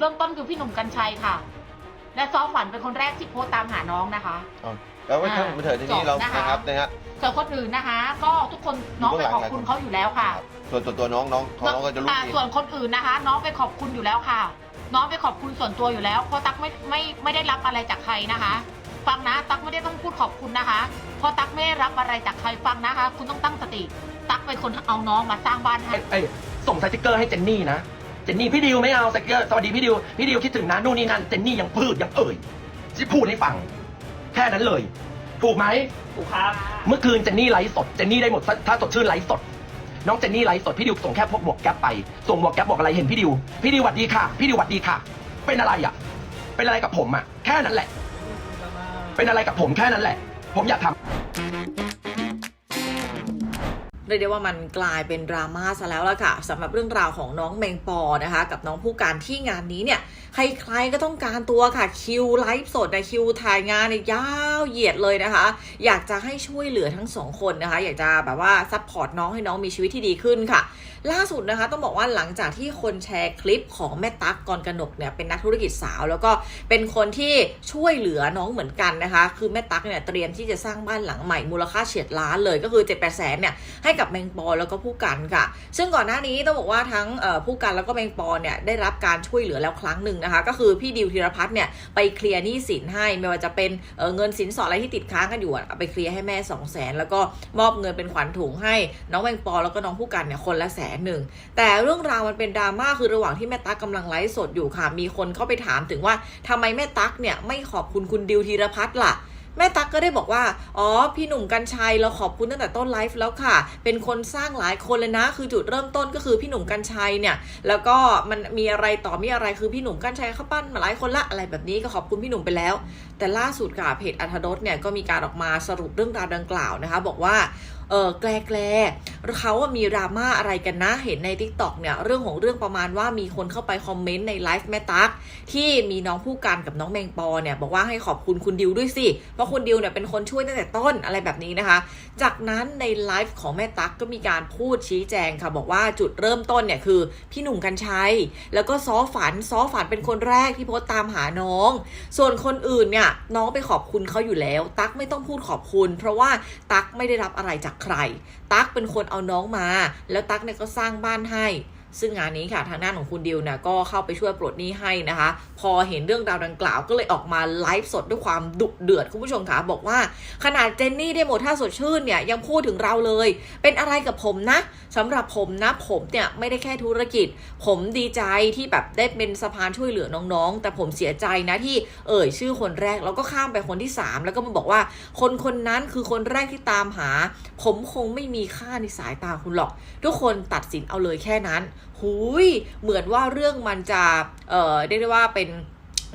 เริ่มต้นคือพี่หนุ่มกัญชัยค่ะ และซอฝันเป็นคนแรกที่โพสต์ตามหาน้องนะคะเอาแล้วก็ช่างมันเถอะทีนี้เราจบนะคะนะครับนะฮะส่วนคนอื่นนะคะ ก็ทุกคนน้องไปขอบคุณเขาอยู่แล้วค่ะ ส่วนตัวตัวน้องน้องน้องก็จะรู้อ่าเองส่วนคนอื่นนะคะ น้องไปขอบคุณอยู่แล้วค่ะ น้องไปขอบคุณส่วนตัวอยู่แล้วเพราะตั๊กไม่ไม่ไม่ได้รับอะไรจากใครนะคะฟังนะตั๊กไม่ได้ต้องพูดขอบคุณนะคะเพราะตั๊กไม่ได้รับอะไรจากใครฟังนะคะ คุณต้องตั้งสติ ตั๊กเป็นคนเอาน้องมาสร้างบ้านให้เอ้ยเอ้ยส่งสติกเกอร์ให้เจนนี่นะเจ นนี่พี่ดิวไม่เอาสติกเกอร์สวัสดีพี่ดิวพี่ดิวคิดถึงนะนู่นนี่นั่นเจนนี่ยังพูดยังเอ่ยที่พูดให้ฟัง แค่นั้นเลย ถูกไหมถูกครับ เมื่อคืนเจนนี่ไลฟ์สดเจนนี่ได้หมดถ้าสดชื่นไลฟ์สด น้องเจนนี่ไลฟ์สดพี่ดิวส่งแค่พวกหมวกแก๊ปไปส่งหมวกแก๊ปบอกอะไรเห็นพี่ดิวพี่ดิวหวัดดีค่ะ พี่ดิวหวัดดีค่ะ เป็นอะไรอะ เป็นอะไรกับผมอะแค่นั้นแหละ เป็นอะไรกับผมแค่นั้นแหละ ผมอยากทำ เรียกได้ว่ามันกลายเป็นดราม่าซะแล้วล่ะค่ะสำหรับเรื่องราวของน้องแมงปอนะคะ กับน้องผู้การที่งานนี้เนี่ยใครๆก็ต้องการตัวค่ะคิวไลฟ์สดในคิวถ่ายงานเนี่ยยาวเหยียดเลยนะคะ อยากจะให้ช่วยเหลือทั้งสองคนนะคะ อยากจะแบบว่าซัพพอร์ตน้องให้น้องมีชีวิตที่ดีขึ้นค่ะ ล่าสุดนะคะ ต้องบอกว่าหลังจากที่คนแชร์คลิปของแม่ตั๊กกรกนกเนี่ยเป็นนักธุรกิจสาว แล้วก็เป็นคนที่ช่วยเหลือน้องเหมือนกันนะคะ คือแม่ตั๊กเนี่ยเตรียมที่จะสร้างบ้านหลังใหม่มูลค่าเฉียดล้านเลยก็คือ7 8แสนเนี่ยให้กับแมงปอแล้วก็ผู้กันค่ะ ซึ่งก่อนหน้านี้ต้องบอกว่าทั้งผู้กันแล้วก็แมงปอเนี่ยได้รับการช่วยเหลือแล้วครั้งหนึ่งนะคะ ก็คือพี่ดิวธีรพัฒน์เนี่ยไปเคลียร์หนี้สินให้ไม่ว่าจะเป็นเเงินสินสอดอะไรที่ติดค้างกันอยู่อะไปเคลียร์ให้แม่2 0 0แสนแล้วก็มอบเงินเป็นขวัญถุงให้น้องแมงปอแล้วก็น้องผู้กันเนี่ยคนละแสนหนึ่งแต่เรื่องราวมันเป็นดราม่าคือระหว่างที่แม่ตั๊กกำลังไลฟ์สดอยู่ค่ะ มีคนเข้าไปถามถึงว่าทำไมแม่ตั๊กเนี่ยไม่ขอบคุณคุณดิวธีรพัฒน์ล่ะ แม่ตั๊กก็ได้บอกว่า อ๋อ พี่หนุ่มกัญชัย เราขอบคุณตั้งแต่ต้นไลฟ์แล้วค่ะ เป็นคนสร้างหลายคนเลยนะ คือจุดเริ่มต้นก็คือพี่หนุ่มกัญชัยเนี่ย แล้วก็มันมีอะไรต่อมีอะไรคือพี่หนุ่มกัญชัยเขาปั้นมาหลายคนละอะไรแบบนี้ก็ขอบคุณพี่หนุ่มไปแล้ว แต่ล่าสุดค่ะเพจอัธรสเนี่ยก็มีการออกมาสรุปเรื่องราวดังกล่าวนะคะ บอกว่า เออแกลแกลเขาอะมีดราม่าอะไรกันนะ เห็นใน t ิ k t o k เนี่ยเรื่องของเรื่องประมาณว่ามีคนเข้าไปคอมเมนต์ในไลฟ์แม่ตั๊กที่มีน้องผู้กันกับน้องแมงปอเนี่ยบอกว่าให้ขอบคุณคุณดิวด้วยสิ เพราะคุณดิวเนี่ยเป็นคนช่วยตั้งแต่ต้นอะไรแบบนี้นะคะ จากนั้นในไลฟ์ของแม่ตั๊กก็มีการพูดชี้แจงค่ะบอกว่าจุดเริ่มต้นเนี่ยคือพี่หนุ่มกัญชัย แล้วก็ซอฝันซอฝันเป็นคนแรกที่โพสต์ตามหาน้อง ส่วนคนอื่นเนี่ยน้องไปขอบคุณเขาอยู่แล้ว ตั๊กไม่ต้องพูดขอบคุณ เพราะว่าตั๊กไม่ได้รับอะไรจากใคร ตั๊กเป็นคนเอาน้องมา แล้วตั๊กเนี่ยก็สร้างบ้านให้ ซึ่งงานนี้ค่ะทางด้านของคุณดิวเนี่ยก็เข้าไปช่วยปลดหนี้ให้นะคะ พอเห็นเรื่องราวดังกล่าวก็เลยออกมาไลฟ์สดด้วยความดุเดือดคุณผู้ชมค่ะบอกว่า ขนาดเจนนี่ได้หมดท่าสดชื่นเนี่ยยังพูดถึงเราเลย เป็นอะไรกับผมนะสำหรับผมนะผมเนี่ยไม่ได้แค่ธุรกิจ ผมดีใจที่แบบได้เป็นสะพานช่วยเหลือน้องๆ แต่ผมเสียใจนะที่เอ่ยชื่อคนแรกแล้วก็ข้ามไปคนที่ 3 แล้วก็มาบอกว่า คนคนนั้นคือคนแรกที่ตามหา ผมคงไม่มีค่าในสายตาคุณหรอก ทุกคนตัดสินเอาเลยแค่นั้นหุยเหมือนว่าเรื่องมันจะ เอ่อเรียกได้ว่าเป็น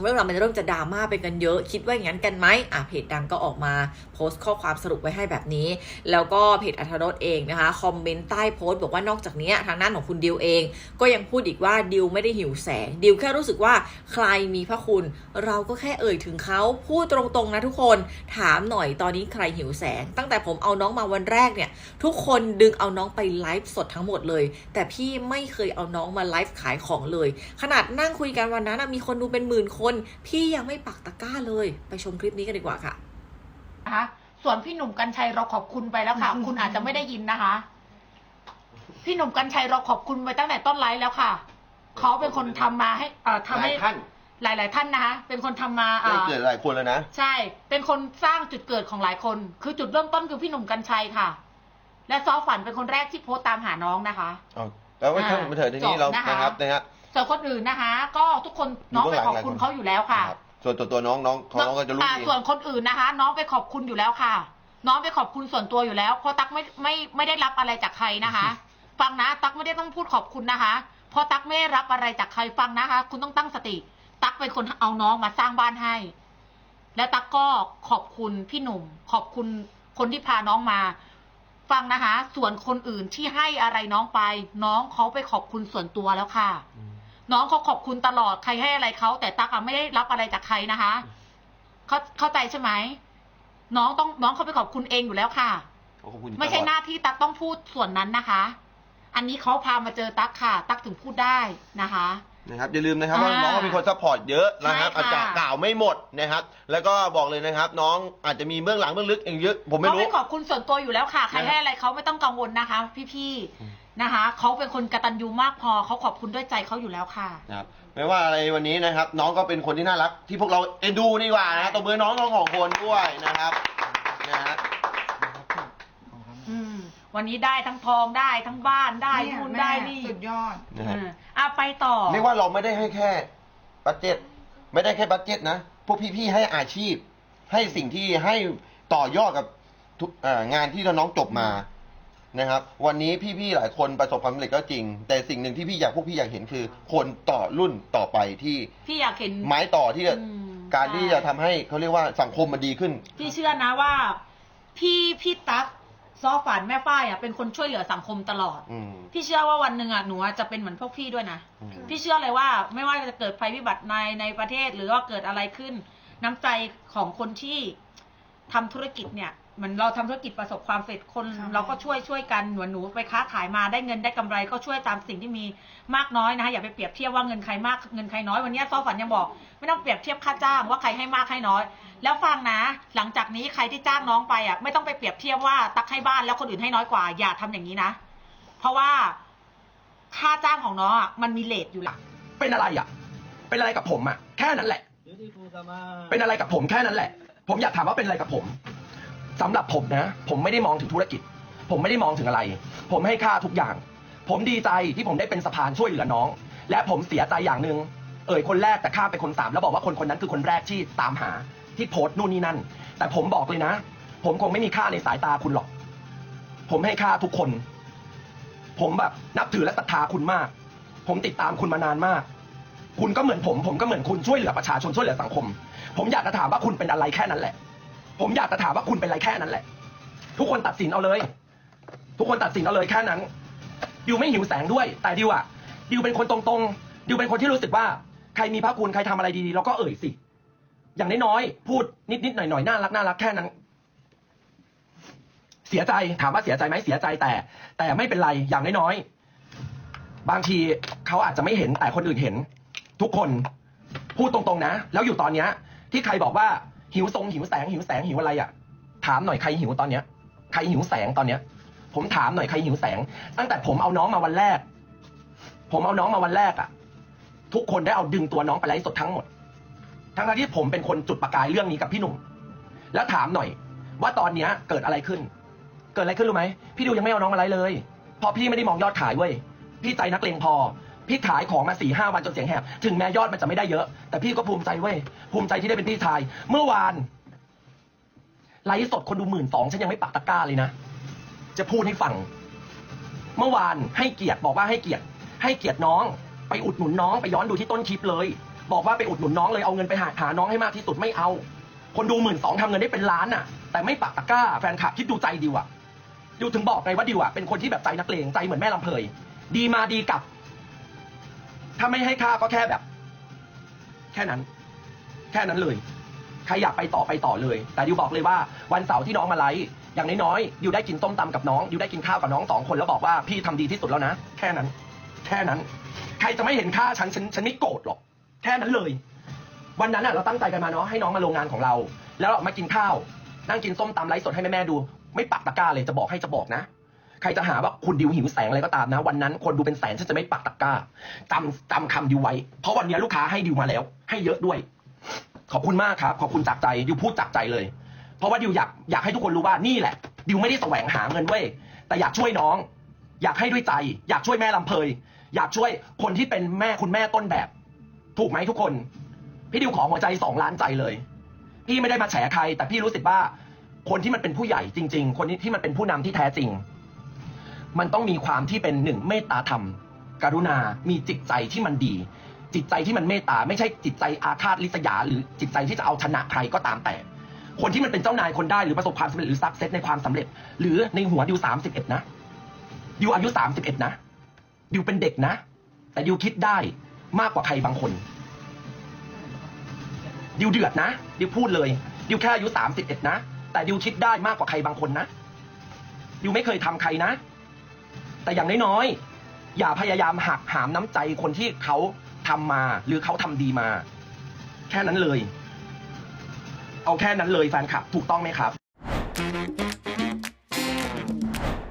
เรื่องราวมันเริ่มจะดราม่าไปกันเยอะ คิดว่าอย่างนั้นกันไหมอะเพจดังก็ออกมาโพสต์ข้อความสรุปไว้ให้แบบนี้ แล้วก็เพจอัธรสเองนะคะคอมเมนต์ใต้โพสต์บอกว่านอกจากนี้ทางด้านของคุณดิวเอง ก็ยังพูดอีกว่าดิวไม่ได้หิวแสงดิวแค่รู้สึกว่าใครมีพระคุณ เราก็แค่เอ่ยถึงเขาพูดตรงๆนะทุกคนถามหน่อยตอนนี้ใครหิวแสง ตั้งแต่ผมเอาน้องมาวันแรกเนี่ย ทุกคนดึงเอาน้องไปไลฟ์สดทั้งหมดเลย แต่พี่ไม่เคยเอาน้องมาไลฟ์ขายของเลย ขนาดนั่งคุยกันวันนั้นมีคนดูเป็นหมื่นคนพี่ยังไม่ปักตะกร้าเลย ไปชมคลิปนี้กันดีกว่าค่ะนะคะส่วนพี่หนุ่มกัญชัยเราขอบคุณไปแล้วค่ะ คุณอาจจะไม่ได้ยินนะคะ พี่หนุ่มกัญชัยเราขอบคุณไปตั้งแต่ต้นไลฟ์แล้วค่ะ เขาเป็นคนทำมาให้เอ่อทำหลาให้ยท่านหลาย ๆ ท่านนะคะ เป็นคนทำมาเอ่ได้อเกิดหลายคนแล้วนะ ใช่ เป็นคนสร้างจุดเกิดของหลายคน คือจุดเริ่มต้นคือพี่หนุ่มกัญชัยค่ะ และซอฝันเป็นคนแรกที่โพสต์ตามหาน้องนะคะ เอาแล้วก็ช่างมันเถอะทีนี้จบเรานะคะ นะครับนะฮะ ส่วนคนอื่นนะคะ ก็ทุกคนน้องไปขอบคุณเขาอยู่แล้วค่ะรับส่วนตัวตัวน้องน้องน้องก็จะรู้อ่าเองส่วนคนอื่นนะคะ น้องไปขอบคุณอยู่แล้วค่ะ น้องไปขอบคุณส่วนตัวอยู่แล้วเพราะตั๊กไม่ไม่ไม่ได้รับอะไรจากใครนะคะ ฟังนะตั๊กไม่ได้ต้องพูดขอบคุณนะคะ เพราะตั๊กไม่ได้รับอะไรจากใครฟังนะคะ คุณต้องตั้งสติ ตั๊กเป็นคนเอาน้องมาสร้างบ้านให้ แล้วตั๊กก็ขอบคุณพี่หนุ่ม ขอบคุณคนที่พาน้องมาฟังนะคะ ส่วนคนอื่นที่ให้อะไรน้องไป น้องเขาไปขอบคุณส่วนตัวแล้วค่ะ น้องเขาขอบคุณตลอดใครให้อะไรเขาแต่ตั๊กอะไม่ได้รับอะไรจากใครนะคะเขาเข้าใจใช่ไหมน้องต้องน้องเขาไปขอบคุณเองอยู่แล้วค่ะขอบคุณไม่ใช่ตลอดหน้าที่ตั๊กต้องพูดส่วนนั้นนะคะ อันนี้เขาพามาเจอตั๊กค่ะ ตั๊กถึงพูดได้นะคะนะครับอย่าลืมนะครับอ่าว่าน้องก็มีคนซัพพอร์ตเยอะนะครับใช่อาจค่ะจะกล่าวไม่หมดนะครับ แล้วก็บอกเลยนะครับ น้องอาจจะมีเบื้องหลังเบื้องลึกอีกเยอะผมไม่เขารู้ไม่ขอบคุณส่วนตัวอยู่แล้วค่ะ ใครนะให้อะไรเขาไม่ต้องกังวลนะคะ พี่อืมๆ นะคะเขาเป็นคนกตัญญูมากพอเขาขอบคุณด้วยใจเขาอยู่แล้วค่ะ นะครับไม่ว่าอะไรวันนี้นะครับ น้องก็เป็นคนที่น่ารักที่พวกเราเอ็นดูดีกว่านะตบมือน้องทั้งสองคนด้วยนะครับนะฮะ อืม วันนี้ได้ทั้งทองได้ทั้งบ้านได้เนี่ยนู่นแม่ได้นี่สุดยอด นะครับอ่าอะไปต่อ เรียกว่าเราไม่ได้ให้แค่บัตเจ็ตไม่ได้แค่บัตเจ็ตนะ พวกพี่ๆให้อาชีพ ให้สิ่งที่ให้ต่อยอดกับทุกเอ่องานที่น้องๆจบมา นะครับ วันนี้พี่ๆหลายคนประสบความสำเร็จก็จริง แต่สิ่งหนึ่งที่พี่อยากพวกพี่อยากเห็นคือ คนต่อรุ่นต่อไปที่พี่อยากเห็นไม้ต่อที่จะอืมการที่ใช่จะทำให้เขาเรียกว่าสังคมมันดีขึ้น พี่เชื่อนะว่า พี่พี่ตั๊กซอฝันแม่ฝ้ายอะเป็นคนช่วยเหลือสังคมตลอด อืมพี่เชื่อว่าวันหนึ่งอะหนูอะจะเป็นเหมือนพวกพี่ด้วยนะ อืม พี่เชื่อเลยว่าไม่ว่าจะเกิดภัยพิบัติในในประเทศหรือว่าเกิดอะไรขึ้น น้ำใจของคนที่ทำธุรกิจเนี่ย เหมือนเราทำธุรกิจประสบความสำเร็จคนค่ะเราก็ช่วยช่วยกันหนูหนูไปค้าขายมาได้เงินได้กำไรก็ช่วยตามสิ่งที่มีมากน้อยนะคะอย่าไปเปรียบเทียบว่าเงินใครมากเงินใครน้อยวันนี้ซอฝันยังบอก ไม่ต้องเปรียบเทียบค่าจ้างว่าใครให้มากให้น้อย แล้วฟังนะ หลังจากนี้ใครที่จ้างน้องไปอะไม่ต้องไปเปรียบเทียบว่าตักให้บ้านแล้วคนอื่นให้น้อยกว่า อย่าทำอย่างนี้นะ เพราะว่าค่าจ้างของน้องอะมันมีเลทอยู่หลักเป็นอะไรอะ เป็นอะไรกับผมอะแค่นั้นแหละ เป็นอะไรกับผมแค่นั้นแหละ ผมอยากถามว่าเป็นอะไรกับผม สำหรับผมนะ ผมไม่ได้มองถึงธุรกิจ ผมไม่ได้มองถึงอะไร ผมให้ค่าทุกอย่าง ผมดีใจที่ผมได้เป็นสะพานช่วยเหลือน้อง และผมเสียใจอย่างหนึ่งเอ่ยคนแรกแต่ข้ามไปคนสามแล้วบอกว่าคนคนนั้นคือคนแรกที่ตามหาที่โพสต์นู่นนี่นั่น แต่ผมบอกเลยนะ ผมคงไม่มีค่าในสายตาคุณหรอก ผมให้ค่าทุกคน ผมแบบนับถือและศรัทธาคุณมาก ผมติดตามคุณมานานมาก คุณก็เหมือนผม ผมก็เหมือนคุณช่วยเหลือประชาชนช่วยเหลือสังคม ผมอยากจะถามว่าคุณเป็นอะไรแค่นั้นแหละ ผมอยากจะถามว่าคุณเป็นอะไรแค่นั้นแหละ ทุกคนตัดสินเอาเลย ทุกคนตัดสินเอาเลยแค่นั้น ดิวไม่หิวแสงด้วย แต่ดิวอะดิวเป็นคนตรงๆ ดิวเป็นคนที่รู้สึกว่า ใครมีพระคุณใครทำอะไรดีๆเราก็เอ่ยสิ อย่างน้อยๆ พูดนิดๆหน่อยๆ น่ารักน่ารักแค่นั้น เสียใจถามว่าเสียใจไหมเสียใจแต่ แต่ไม่เป็นไรอย่างน้อยๆ บางทีเขาอาจจะไม่เห็นแต่คนอื่นเห็น ทุกคนพูดตรงๆนะ แล้วอยู่ตอนเนี้ย ที่ใครบอกว่า หิวทรงหิวแสงหิวแสงหิวอะไรอะ ถามหน่อยใครหิวตอนเนี้ย ใครหิวแสงตอนเนี้ย ผมถามหน่อยใครหิวแสง ตั้งแต่ผมเอาน้องมาวันแรก ผมเอาน้องมาวันแรกอะ ทุกคนได้เอาดึงตัวน้องไปไลฟ์สดทั้งหมด ทั้งที่ผมเป็นคนจุดประกายเรื่องนี้กับพี่หนุ่ม แล้วถามหน่อย ว่าตอนเนี้ยเกิดอะไรขึ้น เกิดอะไรขึ้นรู้ไหมพี่ดิวยังไม่เอาน้องมาไลฟ์เลยพราะพี่ไม่ได้มองยอดขายเว้ย พี่ใจนักเลงพอ พี่ขายของมาสี่ห้าวันจนเสียงแหบ ถึงแม้ยอดมันจะไม่ได้เยอะ แต่พี่ก็ภูมิใจเว้ย ภูมิใจที่ได้เป็นพี่ชาย เมื่อวานไลฟ์สดคนดูหมื่นสองฉันยังไม่ปักตะกร้าเลยนะ จะพูดให้ฟัง เมื่อวานให้เกียรติบอกว่าให้เกียรติ ให้เกียรติน้อง ไปอุดหนุนน้องไปย้อนดูที่ต้นคลิปเลย บอกว่าไปอุดหนุนน้องเลยเอาเงินไปหาหาน้องให้มากที่สุดไม่เอา คนดูหมื่นสองทำเงินได้เป็นล้านอะ แต่ไม่ปักตะกร้าแฟนคลับคิดดูใจดิวอะดิวถึงบอกไงว่าดิวอะเป็นคนที่แบบใจนักเลงใจเหมือนแม่ลำเพยดีมาดีกลับ ถ้าไม่ให้ค่าก็แค่แบบ แค่นั้น แค่นั้นเลย ใครอยากไปต่อไปต่อเลย แต่ดิวบอกเลยว่าวันเสาร์ที่น้องมาไลฟ์อย่างน้อยๆดิวได้กินต้มตำกับน้องดิวได้กินข้าวกับน้องสองคนแล้วบอกว่าพี่ทำดีที่สุดแล้วนะ แค่นั้น แค่นั้น ใครจะไม่เห็นค่าฉันฉันฉันไม่โกรธหรอก แค่นั้นเลย วันนั้นอะเราตั้งใจกันมาเนาะให้น้องมาโรงงานของเรา แล้วเรามากินข้าว นั่งกินส้มตำไลฟ์สดให้แม่ๆดู ไม่ปักตะกร้าเลยจะบอกให้จะบอกนะ ใครจะหาว่าคุณดิวหิวแสงอะไรก็ตามนะ วันนั้นคนดูเป็นแสนฉันจะไม่ปักตะกร้าจำจำคำดิวไว้ เพราะวันนี้ลูกค้าให้ดิวมาแล้ว ให้เยอะด้วย ขอบคุณมากครับ ขอบคุณจากใจดิวพูดจากใจเลย เพราะว่าดิวอยากอยากให้ทุกคนรู้ว่านี่แหละดิวไม่ได้แสวงหาเงินเว้ยแต่อยากช่วยน้อง อยากให้ด้วยใจ อยากช่วยแม่ลำเพยอยากช่วยคนที่เป็นแม่คุณแม่ต้นแบบ ถูกไหมทุกคน พี่ดิวขอหัวใจสองล้านใจเลย พี่ไม่ได้มาแฉใคร แต่พี่รู้สึกว่าคนที่มันเป็นผู้ใหญ่จริง ๆ คนนี้ที่มันเป็นผู้นำที่แท้จริง มันต้องมีความที่เป็นหนึ่งเมตตาธรรม กรุณา มีจิตใจที่มันดี จิตใจที่มันเมตตาไม่ใช่จิตใจอาฆาตริษยา หรือจิตใจที่จะเอาชนะใครก็ตามแต่ คนที่มันเป็นเจ้านายคนได้หรือประสบความสำเร็จหรือซักเซสในความสำเร็จ หรือในหัวดิวสามสิบเอ็ดนะดิวอายุสามสิบเอ็ดนะดิวเป็นเด็กนะ แต่ดิวคิดได้มากกว่าใครบางคนดิวเดือดนะดิวพูดเลยดิวแค่อายุสามสิบเอ็ดนะ แต่ดิวคิดได้มากกว่าใครบางคนนะดิวไม่เคยทำใครนะ แต่อย่างน้อยๆอย่าพยายามหักหามน้ำใจคนที่เขาทำมา หรือเขาทำดีมา แค่นั้นเลย เอาแค่นั้นเลยแฟนคลับ ถูกต้องไหมครับ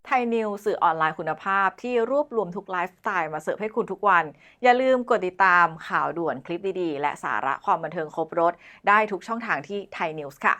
ไทยนิวสื่อออนไลน์คุณภาพที่รวบรวมทุกไลฟ์สไตล์มาเสิร์ฟให้คุณทุกวัน อย่าลืมกดติดตามข่าวด่วนคลิปดีๆ และสาระความบันเทิงครบรถ ได้ทุกช่องทางที่ไทยนิวส์ค่ะ